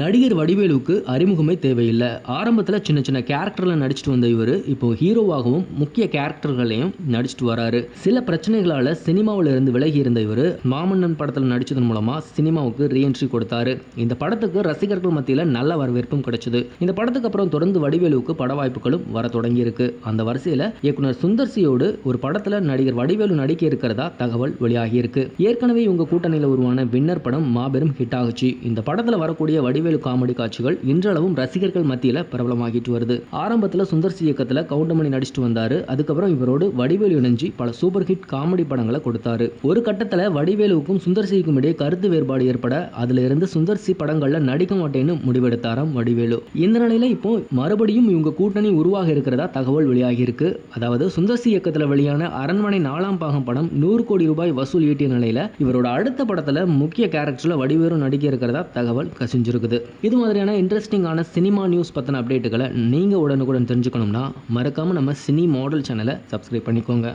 நடிகர் வடிவேலுவுக்கு அறிமுகமே தேவையில்லை. ஆரம்பத்தில் சின்ன சின்ன கேரக்டரில் நடிச்சிட்டு வந்த இவர் இப்போ ஹீரோவாகவும் முக்கிய கேரக்டர்களையும் நடிச்சிட்டு வராரு. சில பிரச்சனைகளால் சினிமாவில் இருந்து விலகி இருந்த இவர் மாமன்னன் படத்தில் நடிச்சதன் மூலமா சினிமாவுக்கு ரீஎன்ட்ரி கொடுத்தாரு. இந்த படத்துக்கு ரசிகர்கள் மத்தியில் நல்ல வரவேற்பும் கிடைச்சது. இந்த படத்துக்கு அப்புறம் தொடர்ந்து வடிவேலுவுக்கு பட வாய்ப்புகளும் வர தொடங்கி இருக்கு அந்த வரிசையில் இயக்குனர் சுந்தர்சியோடு ஒரு படத்தில் நடிகர் வடிவேலு நடிக்க இருக்கிறதா தகவல் வெளியாகி இருக்கு ஏற்கனவே இவங்க கூட்டணியில் உருவான வின்னர் படம் மாபெரும் ஹிட் ஆகுச்சு. இந்த படத்தில் வரக்கூடிய வடிவேலு காமெடி காட்சிகள் இன்றளவும் ரசிகர்கள் மத்தியில் பிரபலமாகிட்டு வருது. ஆரம்பத்தில் சுந்தர்சி இயக்கத்தில் கவுண்டமணி நடிச்சிட்டு வந்தாரு. அதுக்கப்புறம் இவரோடு வடிவேலு இணைஞ்சி பல சூப்பர் ஹிட் காமெடி படங்களை கொடுத்தாரு. ஒரு கட்டத்தில் வடிவேலுவுக்கும் சுந்தர்சிக்கும் இடையே கருத்து வேறுபாடு ஏற்பட அதுல இருந்து சுந்தர் சி படங்கள்ல நடிக்க மாட்டேன்னு முடிவெடுத்தாராம் வடிவேலு. இந்த நிலையில இப்போ மறுபடியும் இவங்க கூட்டணி உருவாக இருக்கிறதா தகவல் வெளியாகியிருக்கு. அதாவது அதாவது சுந்தர்சி இயக்கத்தில் வெளியான அரண்மனை நாலாம் பாகம் படம் நூறு கோடி ரூபாய் வசூல் ஈட்டிய நிலையில இவரோட அடுத்த படத்துல முக்கிய கேரக்டர்ல வடிவேலு நடிக்க இருக்கிறதா தகவல் கசிஞ்சிருக்குது. இது மாதிரியான இன்ட்ரெஸ்டிங்கான சினிமா நியூஸ் பற்றின அப்டேட்டுகளை நீங்கள் உடனுக்குடன் தெரிஞ்சுக்கணும்னா மறக்காமல் நம்ம சினி மாடல் சேனலை சப்ஸ்கிரைப் பண்ணிக்கோங்க.